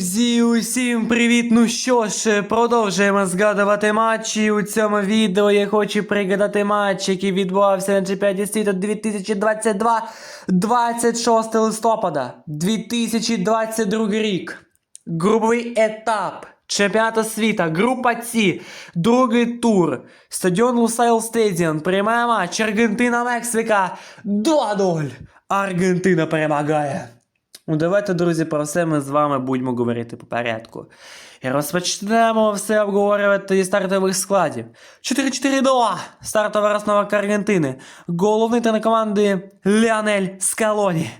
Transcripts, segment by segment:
Друзі, усім привіт! Ну що ж, продовжуємо згадувати матчі. У цьому відео я хочу пригадати матч, який відбувався на чемпіонаті світу 2022 26 листопада 2022 рік. Груповий етап чемпіонату світа, група С, другий тур, стадіон Лусайл Стадіон, приймає матч Аргентина-Мексика 2-0. Аргентина перемагає. Ну, давайте, друзі, про все ми з вами будемо говорити по порядку. І розпочнемо все обговорювати зі стартових складів. 4-4-2. Стартова розновка Аргентини. Головний тренер команди Ліонель Скалоні.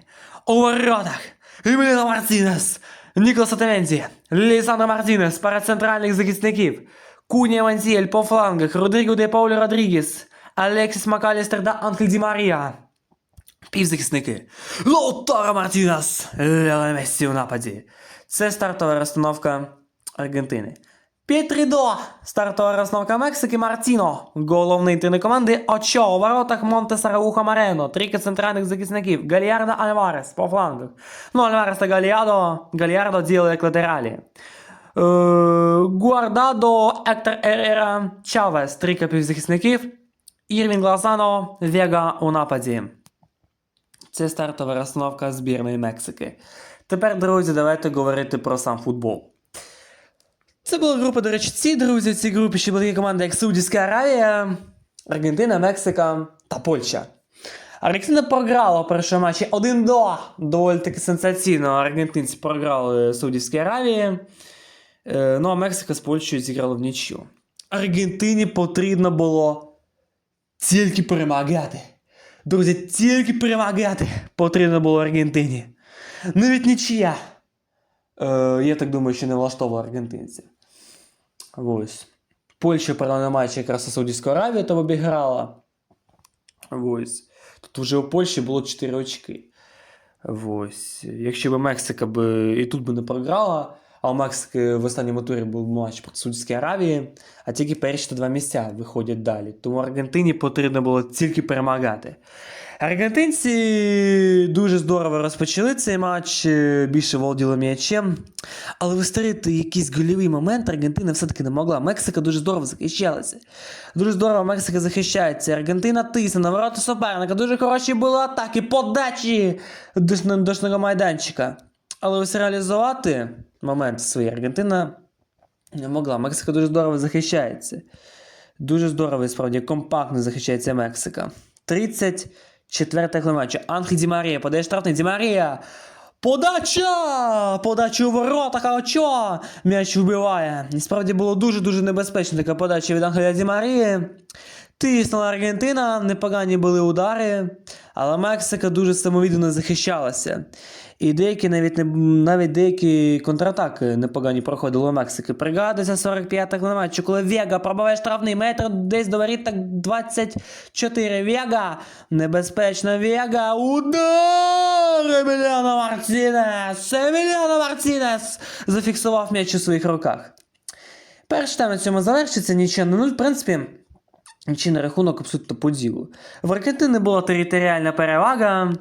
У воротах. Еміліно Мартінес. Ніколас Отемензі. Лісандро Мартінес. Пара захисників. Кунія Мансіель по флангах. Родріго де Паулі Родрігес. Алексіс Макалістер та Анхель Ді Марія. Півзахисники. Лоутаро Мартінес. Лео Мессі у нападі. Це стартова розстановка Аргентини. 5-3-2. Стартова розстановка Мексики Мартіно. Головний тренер команди Очо. У воротах Монтес Рауха Марено. Трійка центральних захисників. Галіардо Альварес по флангах. Ну, Альварес та Галіардо. Галіардо ділить як латералі. Е, Гуардадо, Ектор Ерера, Чавес. Трійка півзахисників. Ірвін Глазано, Вега у нападі. Це стартова розстановка збірної Мексики. Тепер, друзі, давайте говорити про сам футбол. Це була група, до речі, ці друзі. В цій групі ще були такі команди, як Саудівська Аравія, Аргентина, Мексика та Польща. Аргентина програла у першому матчі 1-2. Доволі таки сенсаційно. Аргентинці програли Саудівській Аравії. Е, Ну а Мексика з Польщею зіграла в нічю. Аргентині потрібно було тільки перемагати. Друзі, тільки перемагати потрібно було Аргентині. Навіть нічия. Е, я так думаю, що не влаштовувала аргентинців. Ось. Польща на матчі якраз з Саудівською Аравією то обіграла. Ось. Тут вже у Польщі було 4 очки. Ось. Якщо б Мексика би і тут би не програла, а у Мексики в останньому турі був матч проти Саудівської Аравії, а тільки перші два місця виходять далі. Тому Аргентині потрібно було тільки перемагати. Аргентинці дуже здорово розпочали цей матч, е, більше володіли м'ячем. Але вистарити якийсь гольовий момент Аргентина все-таки не могла. Мексика дуже здорово захищалася. Дуже здорово Мексика захищається. Аргентина тисне на ворота суперника. Дуже хороші були атаки, подачі дошного майданчика. Але ось реалізувати момент свій Аргентина не могла. Мексика дуже здорово захищається. Дуже здорово справді компактно захищається Мексика. 34 хвилина матчу. Анхель Ді Марія подає штрафний Ді Марія. Подача! Подача у воротах, а? М'яч вбиває. І справді було дуже-дуже небезпечно така подача від Анхеля Ді Марії. Тиснула Аргентина, непогані були удари, але Мексика дуже самовіддано захищалася. І деякі навіть не навіть деякі контратаки непогані проходили у Мексики. Пригадується 45-та хвилина матчу, коли Вега пробиває штрафний метр десь до воріт так 24. Вега! Небезпечно Вега! Удар! Еміліано Мартінес! Еміліано Мартінес! Зафіксував м'яч у своїх руках. Перший тайм на цьому завершиться нічого. Ну, в принципі, нічий рахунок абсолютно по ділу. В Аргентини була територіальна перевага,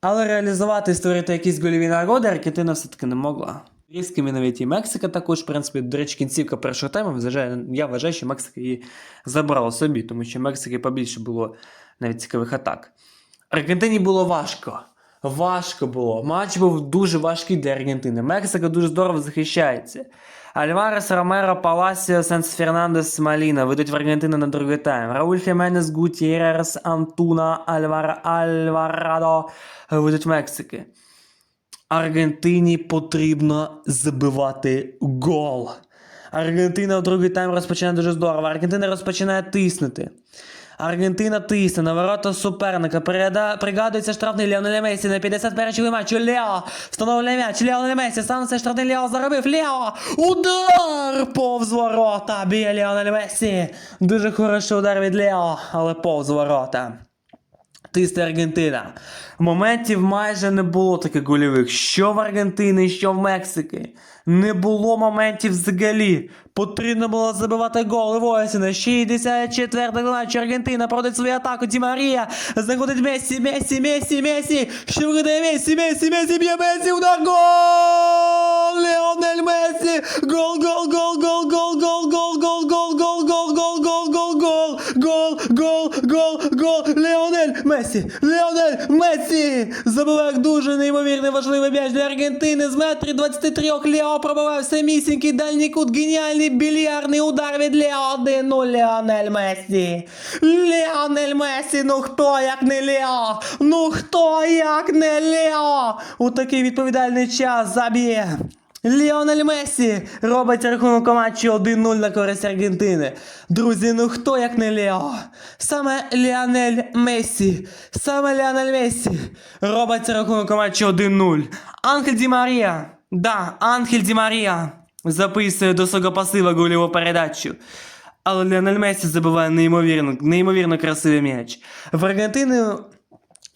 але реалізувати і створити якісь гольові нагоди Аргентина все-таки не могла. Різкими навіть і Мексика також, в принципі, до речі, кінцівка першого тайму, я вважаю, що Мексика її забрала собі, тому що Мексики побільше було навіть цікавих атак. Аргентині було важко. Важко було. Матч був дуже важкий для Аргентини. Мексика дуже здорово захищається. Альварес, Ромеро, Паласіо, Сенс Фернандес, Маліна ведуть в Аргентину на другий тайм. Рауль Хіменес, Гутєрес, Антуна, Альвар, Альварадо ведуть Мексики. Аргентині потрібно забивати гол. Аргентина в другий тайм розпочинає дуже здорово. Аргентина розпочинає тиснути. Аргентина тисне на ворота суперника. Переда... Пригадується штрафний Леонель Месі на 51-й матчу. Лео встановлює м'яч. Леонель Месі сам цей штрафний Лео заробив. Лео! Удар! Повз ворота. Біє Леонель Месі. Дуже хороший удар від Лео, але повз ворота. Тисне Аргентина. Моментів майже не було таких гольових. Що в Аргентини, що в Мексики. Не було моментів взагалі. Потрібно було забивати голи Войсіна. 64-й матч Аргентина проводить свою атаку. Ді Марія знаходить Месі, Месі, Месі, Месі. Що вигадає Месі, Месі, Месі, б'є Месі, удар гол! Леонель Месі! Гол, гол, гол, гол, гол, гол, гол, гол, гол, гол, гол, Леонель Месі! Забиває дуже неймовірно важливий м'яч для Аргентини. З метрі 23 Лео пробиває самісінький дальній кут. Геніальний більярдний удар від Лео. 1-0 Леонель Месі. Леонель Месі, ну хто як не Лео? Ну хто як не Лео? У такий відповідальний час заб'є. Ліонель Месі робить рахунок у матчі 1-0 на користь Аргентини. Друзі, ну хто як не Лео? Саме Ліонель Месі. Саме Ліонель Месі робить рахунок у матчі 1-0. Анхель Ді Марія. Да, Анхель Ді Марія записує до свого пасива гольову передачу. Але Ліонель Месі забиває неймовірно, неймовірно красивий м'яч. В Аргентини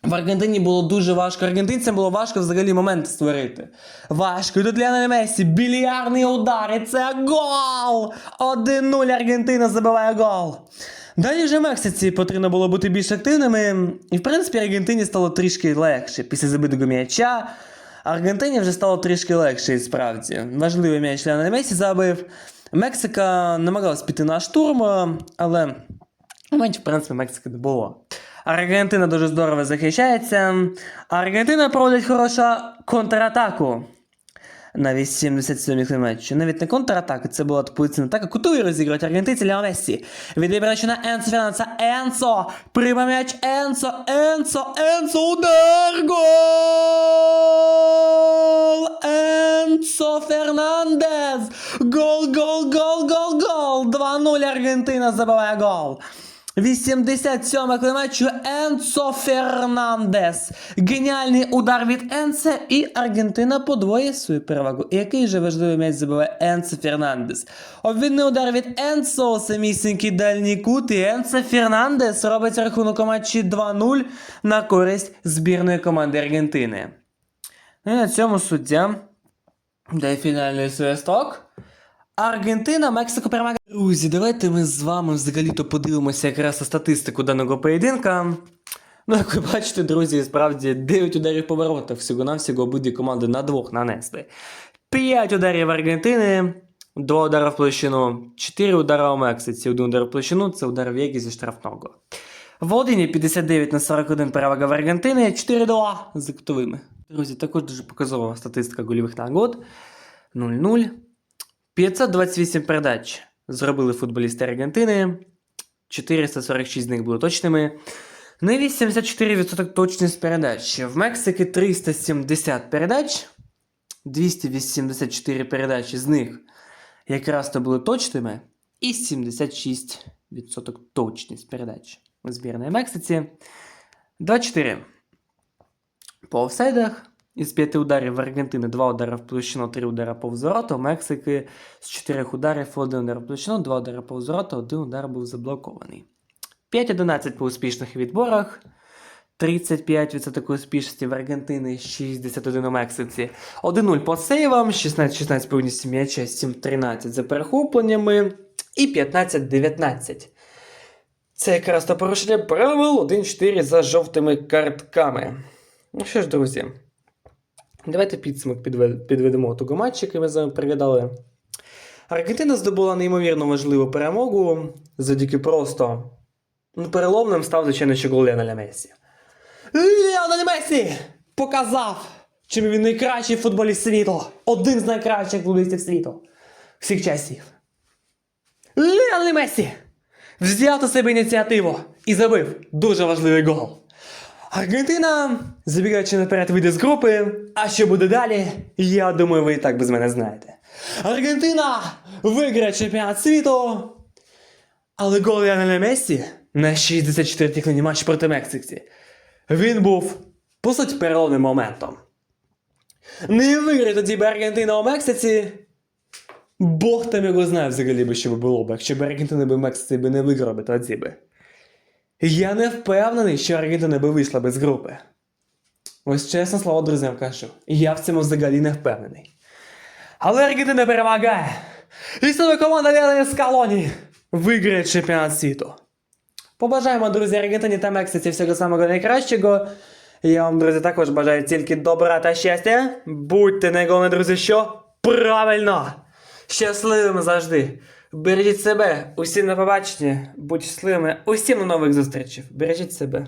в Аргентині було дуже важко. Аргентинцям було важко взагалі момент створити. Важко. І тут Ліонель Месі, більярдний удар, і це гол! 1-0 Аргентина забиває гол. Далі вже Мексиці потрібно було бути більш активними. І в принципі Аргентині стало трішки легше. Після забитого м'яча. Аргентині вже стало трішки легше, і справді. Важливий м'яч Ліонель Месі забив. Мексика намагалась піти на штурм, але в принципі, Мексики не було. Аргентина дуже здорово захищається. Аргентина проводить хорошу контратаку. На 87 хвилин матчу. Навіть не контратака, це була позиційна атака. Кутові розігрують аргентинці Лео Мессі. Відбір на Енсо Фернандеса. Енсо! Прийме м'яч Енсо! Енсо! Енсо! Удар! Гол! Енсо Фернандес! Гол, гол, гол, гол, гол! 2-0 Аргентина забиває гол. 87 хвилин матчу Енцо Фернандес. Геніальний удар від Енце і Аргентина подвоює свою перевагу. І який же важливий м'яч забиває Енцо Фернандес? Обвідний удар від Енцо, самісінький дальній кут, і Енце Фернандес робить рахунок у матчі 2-0 на користь збірної команди Аргентини. Ну і на цьому суддя дає фінальний свисток. Аргентина, Мексико перемагає. Друзі, давайте ми з вами взагалі-то подивимося якраз на статистику даного поєдинка. Ну, як ви бачите, друзі, справді 9 ударів по воротах всього-навсього обидві команди на двох нанесли. 5 ударів Аргентини, 2 удари в площину, 4 удари у Мексиці, 1 удар в площину, це удар в Єгі зі штрафного. В Володіні 59 на 41 перевага в Аргентини, 4-2 за кутовими. Друзі, також дуже показова статистика гольових нагод. 0-0. 528 передач зробили футболісти Аргентини. 446 з них були точними. Ну і 84% точність передач. В Мексики 370 передач. 284 передачі з них якраз то були точними. І 76% точність передач у збірної Мексиці. 24. По офсайдах. Із п'яти ударів в Аргентини 2 удари в площину, 3 удари по взворота. У Мексики з 4 ударів 1 удар в площину, 2 удари по взворота, 1 удар був заблокований. 5-11 по успішних відборах. 35% успішності в Аргентини, 61 у Мексиці. 1-0 по сейвам, 16-16 повністю м'яча, 7-13 за перехопленнями і 15-19. Це якраз то порушення правил 1-4 за жовтими картками. Ну що ж, друзі. Давайте підсумок підведемо того матчу, який ми з вами приглядали. Аргентина здобула неймовірно важливу перемогу завдяки просто ну, переломним став, звичайно, що гол Леонеля Месі. Леонель Месі показав, чим він найкращий футболіст світу. Один з найкращих футболістів світу. Всіх часів. Леонель Месі взяв на себе ініціативу і забив дуже важливий гол. Аргентина, забігаючи наперед, вийде з групи. А що буде далі? Я думаю, ви і так без мене знаєте. Аргентина виграє чемпіонат світу. Але гол Ліонеля Мессі на 64-й хвилині матч проти Мексиці. Він був, по суті, переломним моментом. Не виграє тоді би Аргентина у Мексиці. Бог там його знає взагалі би, що би було б, якщо б Аргентина би Мексиці би не виграла би тоді би. Я не впевнений, що Аргентина би вийшла без групи. Ось чесно слово друзям кажу. Я в цьому взагалі не впевнений. Але Аргентина перемагає. І саме команда Леонель Скалоні виграє чемпіонат світу. Побажаємо, друзі, Аргентині та Мексиці всього самого найкращого. Я вам, друзі, також бажаю тільки добра та щастя. Будьте найголовніше, друзі, що правильно! Щасливими завжди! Бережіть себе, усі на побачення, будь щасливими, усім на нових зустрічей. Бережіть себе.